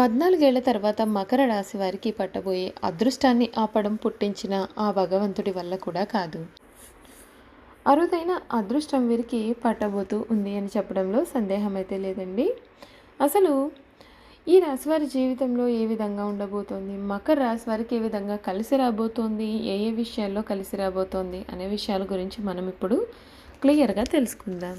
పద్నాలుగేళ్ళ తర్వాత మకర రాశి వారికి పట్టబోయే అదృష్టాన్ని ఆపడం పుట్టించిన ఆ భగవంతుడి వల్ల కూడా కాదు. అరుదైన అదృష్టం వీరికి పట్టబోతూ ఉంది అని చెప్పడంలో సందేహం అయితే లేదండి. అసలు ఈ రాశి వారి జీవితంలో ఏ విధంగా ఉండబోతోంది? మకర రాశి వారికి ఏ విధంగా కలిసి రాబోతోంది? ఏ ఏ విషయాల్లో కలిసి రాబోతోంది? అనే విషయాల గురించి మనం ఇప్పుడు క్లియర్గా తెలుసుకుందాం.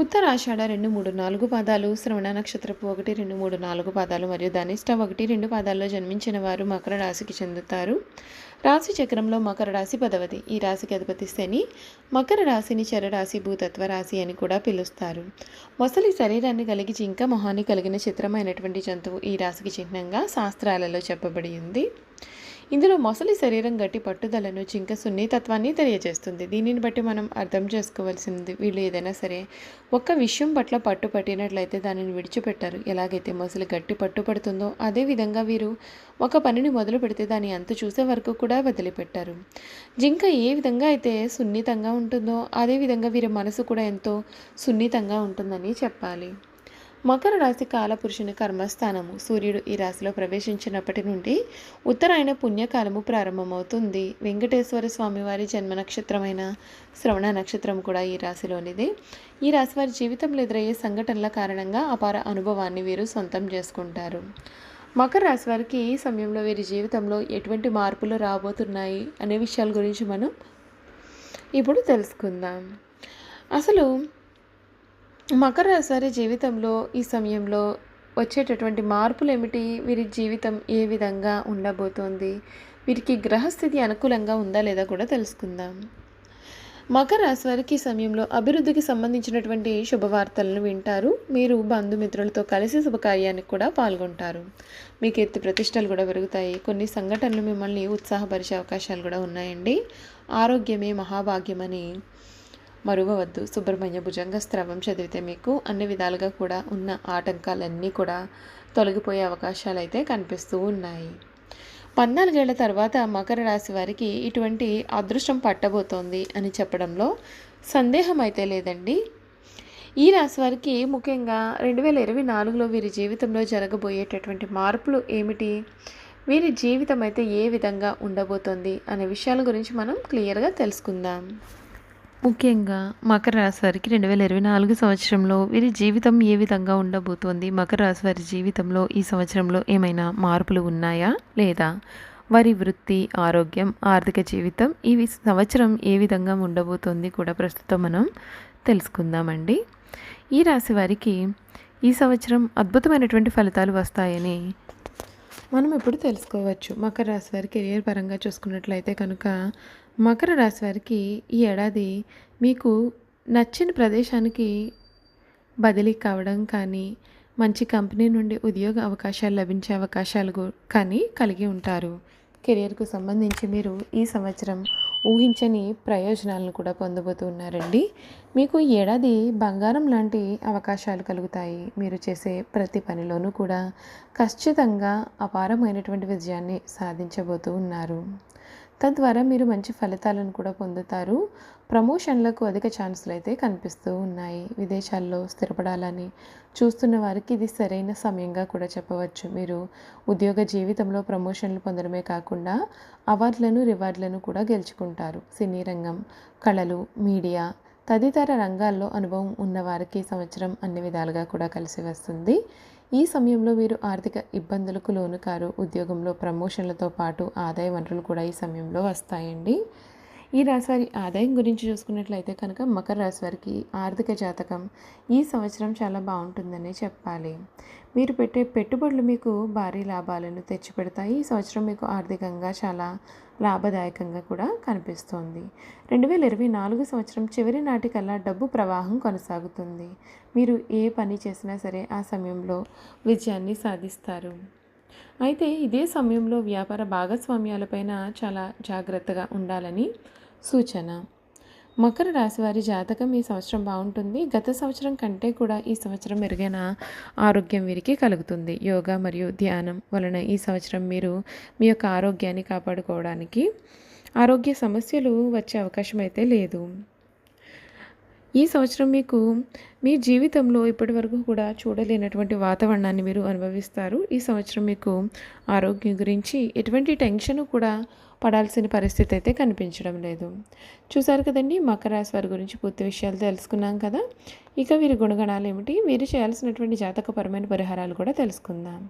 ఉత్తరాషాఢ రెండు మూడు నాలుగు పాదాలు శ్రవణ నక్షత్రపు ఒకటి రెండు మూడు నాలుగు పాదాలు మరియు ధనిష్ట ఒకటి రెండు పాదాల్లో జన్మించిన వారు మకర రాశికి చెందుతారు. రాశి చక్రంలో మకర రాశి పదవది. ఈ రాశికి అధిపతి శని మకర రాశిని చరరాశి భూతత్వ రాశి అని కూడా పిలుస్తారు. మొసలి శరీరాన్ని కలిగి జింక మొహాన్ని కలిగిన చిత్రమైనటువంటి జంతువు ఈ రాశికి చిహ్నంగా శాస్త్రాలలో చెప్పబడి ఉంది. ఇందులో మొసలి శరీరం గట్టి పట్టుదలను జింక సున్నితత్వాన్ని తెలియజేస్తుంది. దీనిని బట్టి మనం అర్థం చేసుకోవాల్సింది వీళ్ళు ఏదైనా సరే ఒక్క విషయం పట్ల పట్టు పట్టినట్లయితే దానిని విడిచిపెట్టారు. ఎలాగైతే మొసలి గట్టి పట్టు పడుతుందో అదేవిధంగా వీరు ఒక పనిని మొదలు పెడితే దాని అంత చూసే వరకు కూడా వదిలిపెట్టారు. జింక ఏ విధంగా అయితే సున్నితంగా ఉంటుందో అదేవిధంగా వీరి మనసు కూడా ఎంతో సున్నితంగా ఉంటుందని చెప్పాలి. మకర రాశి కాలపురుషుని కర్మస్థానము. సూర్యుడు ఈ రాశిలో ప్రవేశించినప్పటి నుండి ఉత్తరాయణ పుణ్యకాలము ప్రారంభమవుతుంది. వెంకటేశ్వర స్వామివారి జన్మ నక్షత్రమైన శ్రవణ నక్షత్రం కూడా ఈ రాశిలోనిది. ఈ రాశి వారి జీవితంలో ఎదురయ్యే సంఘటనల కారణంగా అపార అనుభవాన్ని వీరు సొంతం చేసుకుంటారు. మకర రాశి వారికి ఈ సమయంలో వీరి జీవితంలో ఎటువంటి మార్పులు రాబోతున్నాయి అనే విషయాల గురించి మనం ఇప్పుడు తెలుసుకుందాం. అసలు మకర రాశి వారి జీవితంలో ఈ సమయంలో వచ్చేటటువంటి మార్పులు ఏమిటి వీరి జీవితం ఏ విధంగా ఉండబోతోంది? వీరికి గ్రహస్థితి అనుకూలంగా ఉందా లేదా కూడా తెలుసుకుందాం. మకర రాశి వారికి ఈ సమయంలో అభివృద్ధికి సంబంధించినటువంటి శుభవార్తలను వింటారు. మీరు బంధుమిత్రులతో కలిసి శుభకార్యానికి కూడా పాల్గొంటారు. మీకు ఎత్తి ప్రతిష్టలు కూడా పెరుగుతాయి. కొన్ని సంఘటనలు మిమ్మల్ని ఉత్సాహపరిచే అవకాశాలు కూడా ఉన్నాయండి. ఆరోగ్యమే మహాభాగ్యమని. మరువవద్దు. సుబ్రహ్మణ్య భుజంగ స్రవం చదివితే మీకు అన్ని విధాలుగా కూడా ఉన్న ఆటంకాలన్నీ కూడా తొలగిపోయే అవకాశాలు అయితే కనిపిస్తూ ఉన్నాయి. పద్నాలుగేళ్ళ తర్వాత మకర రాశి వారికి ఇటువంటి అదృష్టం పట్టబోతోంది అని చెప్పడంలో సందేహం అయితే లేదండి. ఈ రాశి వారికి ముఖ్యంగా రెండు వేల ఇరవై నాలుగులో వీరి జీవితంలో జరగబోయేటటువంటి మార్పులు ఏమిటి? వీరి జీవితం అయితే ఏ విధంగా ఉండబోతోంది? అనే విషయాల గురించి మనం క్లియర్గా తెలుసుకుందాం. ముఖ్యంగా మకర రాశి వారికి రెండు వేల ఇరవై నాలుగు సంవత్సరంలో వీరి జీవితం ఏ విధంగా ఉండబోతోంది? మకర రాశి వారి జీవితంలో ఈ సంవత్సరంలో ఏమైనా మార్పులు ఉన్నాయా? లేదా వారి వృత్తి ఆరోగ్యం ఆర్థిక జీవితం ఈ సంవత్సరం ఏ విధంగా ఉండబోతోంది కూడా ప్రస్తుతం మనం తెలుసుకుందామండి. ఈ రాశి వారికి ఈ సంవత్సరం అద్భుతమైనటువంటి ఫలితాలు వస్తాయని మనం ఇప్పుడు తెలుసుకోవచ్చు. మకర రాశి వారి కెరియర్ పరంగా చూసుకున్నట్లయితే కనుక మకర రాశి వారికి ఈ ఏడాది మీకు నచ్చిన ప్రదేశానికి బదిలీ కావడం కానీ మంచి కంపెనీ నుండి ఉద్యోగ అవకాశాలు లభించే అవకాశాలు కానీ కలిగి ఉంటారు. కెరియర్కు సంబంధించి మీరు ఈ సంవత్సరం ఊహించని ప్రయోజనాలను కూడా పొందబోతున్నారండి మీకు ఏడాది బంగారం లాంటి అవకాశాలు కలుగుతాయి. మీరు చేసే ప్రతి పనిలోనూ కూడా ఖచ్చితంగా అపారమైనటువంటి విజయాన్ని సాధించబోతూ ఉన్నారు. తద్వారా మీరు మంచి ఫలితాలను కూడా పొందుతారు. ప్రమోషన్లకు అధిక ఛాన్సులు అయితే కనిపిస్తూ ఉన్నాయి. విదేశాల్లో స్థిరపడాలని చూస్తున్న వారికి ఇది సరైన సమయంగా కూడా చెప్పవచ్చు. మీరు ఉద్యోగ జీవితంలో ప్రమోషన్లు పొందడమే కాకుండా అవార్డులను రివార్డులను కూడా గెలుచుకుంటారు. సినీ రంగం కళలు మీడియా తదితర రంగాల్లో అనుభవం ఉన్న వారికి సంవత్సరం అన్ని విధాలుగా కూడా కలిసి వస్తుంది. ఈ సమయంలో మీరు ఆర్థిక ఇబ్బందులకు లోను కారు ఉద్యోగంలో ప్రమోషన్లతో పాటు ఆదాయ వనరులు కూడా ఈ సమయంలో వస్తాయండి. ఈ రాశివారి ఆదాయం గురించి చూసుకున్నట్లయితే కనుక మకర రాశి వారికి ఆర్థిక జాతకం ఈ సంవత్సరం చాలా బాగుంటుందని చెప్పాలి. మీరు పెట్టే పెట్టుబడులు మీకు భారీ లాభాలను తెచ్చిపెడతాయి. ఈ సంవత్సరం మీకు ఆర్థికంగా చాలా లాభదాయకంగా కూడా కనిపిస్తోంది. రెండు వేల ఇరవై నాలుగు సంవత్సరం చివరి నాటికల్లా డబ్బు ప్రవాహం కొనసాగుతుంది. మీరు ఏ పని చేసినా సరే ఆ సమయంలో విజయాన్ని సాధిస్తారు. అయితే ఇదే సమయంలో వ్యాపార భాగస్వామ్యాలపైన చాలా జాగ్రత్తగా ఉండాలని సూచన. మకర రాశి వారి జాతకం ఈ సంవత్సరం బాగుంటుంది. గత సంవత్సరం కంటే కూడా ఈ సంవత్సరం మెరుగైన ఆరోగ్యం వీరికి కలుగుతుంది. యోగా మరియు ధ్యానం వలన ఈ సంవత్సరం మీరు మీ యొక్క ఆరోగ్యాన్ని కాపాడుకోవడానికి ఆరోగ్య సమస్యలు వచ్చే అవకాశం అయితే లేదు. ఈ సంవత్సరం మీకు మీ జీవితంలో ఇప్పటి వరకు కూడా చూడలేనటువంటి వాతావరణాన్ని మీరు అనుభవిస్తారు. ఈ సంవత్సరం మీకు ఆరోగ్యం గురించి ఎటువంటి టెన్షన్ కూడా పడాల్సిన పరిస్థితి అయితే కనిపించడం లేదు. చూసారు కదండి మకర రాశి వారి గురించి పూర్తి విషయాలు తెలుసుకున్నాం కదా. ఇక వీరి గుణగణాలు ఏమిటి? మీరు చేయాల్సినటువంటి జాతకపరమైన పరిహారాలు కూడా తెలుసుకుందాం.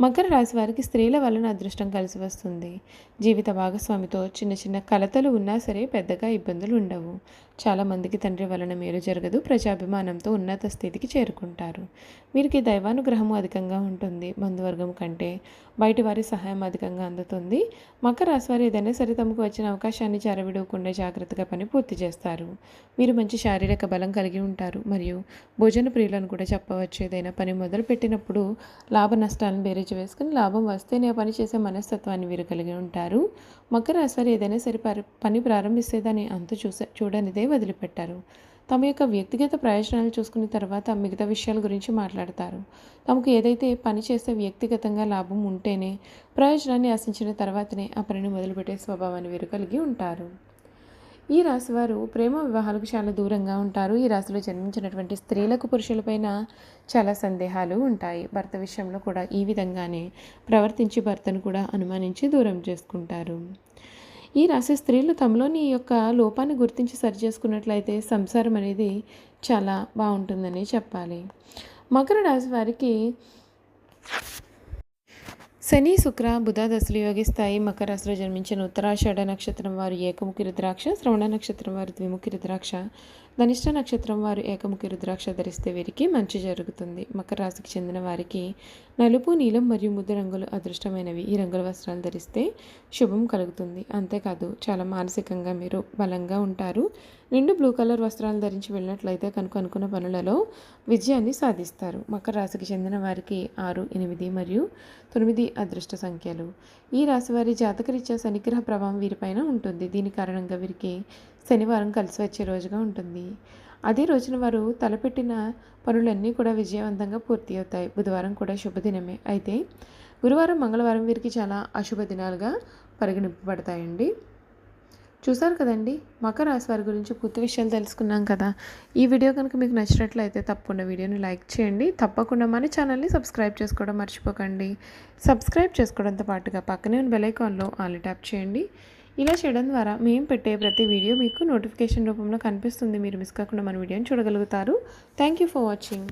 మకర రాశి వారికి స్త్రీల వలన అదృష్టం కలిసి వస్తుంది. జీవిత భాగస్వామితో చిన్న చిన్న కలతలు ఉన్నా సరే పెద్దగా ఇబ్బందులు ఉండవు. చాలామందికి తండ్రి వలన మేలు జరగదు. ప్రజాభిమానంతో ఉన్నత స్థితికి చేరుకుంటారు. వీరికి దైవానుగ్రహము అధికంగా ఉంటుంది. బంధువర్గం కంటే బయటి వారి సహాయం అధికంగా అందుతుంది. మకర రాశి వారు ఏదైనా సరే తమకు వచ్చిన అవకాశాన్ని చెరవిడవకుండా జాగ్రత్తగా పని పూర్తి చేస్తారు. మీరు మంచి శారీరక బలం కలిగి ఉంటారు. మరియు భోజన ప్రియులను కూడా చెప్పవచ్చు. ఏదైనా పని మొదలు పెట్టినప్పుడు లాభ నష్టాలను బేరేజ్ బేరీజు వేసుకుని లాభం వస్తేనే పని చేసే మనస్తత్వాన్ని వీరు కలిగి ఉంటారు. మకర రాశి ఏదైనా సరే పని ప్రారంభిస్తే అంత చూసే చూడనిదే వదిలిపెట్టారు. తమ యొక్క వ్యక్తిగత ప్రయోజనాలు చూసుకున్న తర్వాత మిగతా విషయాల గురించి మాట్లాడతారు. తమకు ఏదైతే పని చేస్తే వ్యక్తిగతంగా లాభం ఉంటేనే ప్రయోజనాన్ని ఆశించిన తర్వాతనే ఆ పనిని మొదలుపెట్టే స్వభావాన్ని వీరు కలిగి ఉంటారు. ఈ రాశివారు ప్రేమ వివాహాలకు చాలా దూరంగా ఉంటారు. ఈ రాశిలో జన్మించినటువంటి స్త్రీలకు పురుషులపైన చాలా సందేహాలు ఉంటాయి. భర్త విషయంలో కూడా ఈ విధంగానే ప్రవర్తించి భర్తను కూడా అనుమానించి దూరం చేసుకుంటారు. ఈ రాశి స్త్రీలు తమలోని యొక్క లోపాన్ని గుర్తించి సరి చేసుకున్నట్లయితే సంసారం అనేది చాలా బాగుంటుందని చెప్పాలి. మకర రాశి వారికి శని శుక్ర బుధ దశలు యోగిస్తాయి. మకర రాశిలో జన్మించిన ఉత్తరాషాఢ నక్షత్రం వారు ఏకముఖి రుద్రాక్ష శ్రవణ నక్షత్రం వారు ద్విముఖి రుద్రాక్ష. ధనిష్ట నక్షత్రం వారు ఏకముఖి రుద్రాక్ష ధరిస్తే వీరికి మంచి జరుగుతుంది. మకర రాశికి చెందిన వారికి నలుపు నీలం మరియు ముద్దు రంగులు అదృష్టమైనవి. ఈ రంగుల వస్త్రాలు ధరిస్తే శుభం కలుగుతుంది. అంతేకాదు చాలా మానసికంగా మీరు బలంగా ఉంటారు. నిండు బ్లూ కలర్ వస్త్రాలు ధరించి వెళ్ళినట్లయితే కనుక అనుకున్న పనులలో విజయాన్ని సాధిస్తారు. మకర రాశికి చెందిన వారికి ఆరు ఎనిమిది మరియు తొమ్మిది అదృష్ట సంఖ్యలు. ఈ రాశి వారి జాతకరీత్యా శనిగ్రహ ప్రభావం వీరిపైన ఉంటుంది. దీని కారణంగా వీరికి శనివారం కలిసి వచ్చే రోజుగా ఉంటుంది. అదే రోజున వారు తలపెట్టిన పనులన్నీ కూడా విజయవంతంగా పూర్తి అవుతాయి. బుధవారం కూడా శుభదినమే. అయితే గురువారం మంగళవారం వీరికి చాలా అశుభ దినాలుగా పరిగణింపబడతాయండి. చూసారు కదండి? మకర రాశి వారి గురించి పూర్తి విషయాలు తెలుసుకున్నాం కదా. ఈ వీడియో కనుక మీకు నచ్చినట్లయితే తప్పకుండా వీడియోని లైక్ చేయండి. తప్పకుండా మన ఛానల్ని సబ్స్క్రైబ్ చేసుకోవడం మర్చిపోకండి. సబ్స్క్రైబ్ చేసుకోవడంతో పాటుగా పక్కనే ఉన్న బెలైకాన్లో ఆల్ ట్యాప్ చేయండి. ఇలా చేయడం ద్వారా మేము పెట్టే ప్రతి వీడియో మీకు నోటిఫికేషన్ రూపంలో కనిపిస్తుంది. మీరు మిస్ కాకుండా మన వీడియోని చూడగలుగుతారు. Thank you for watching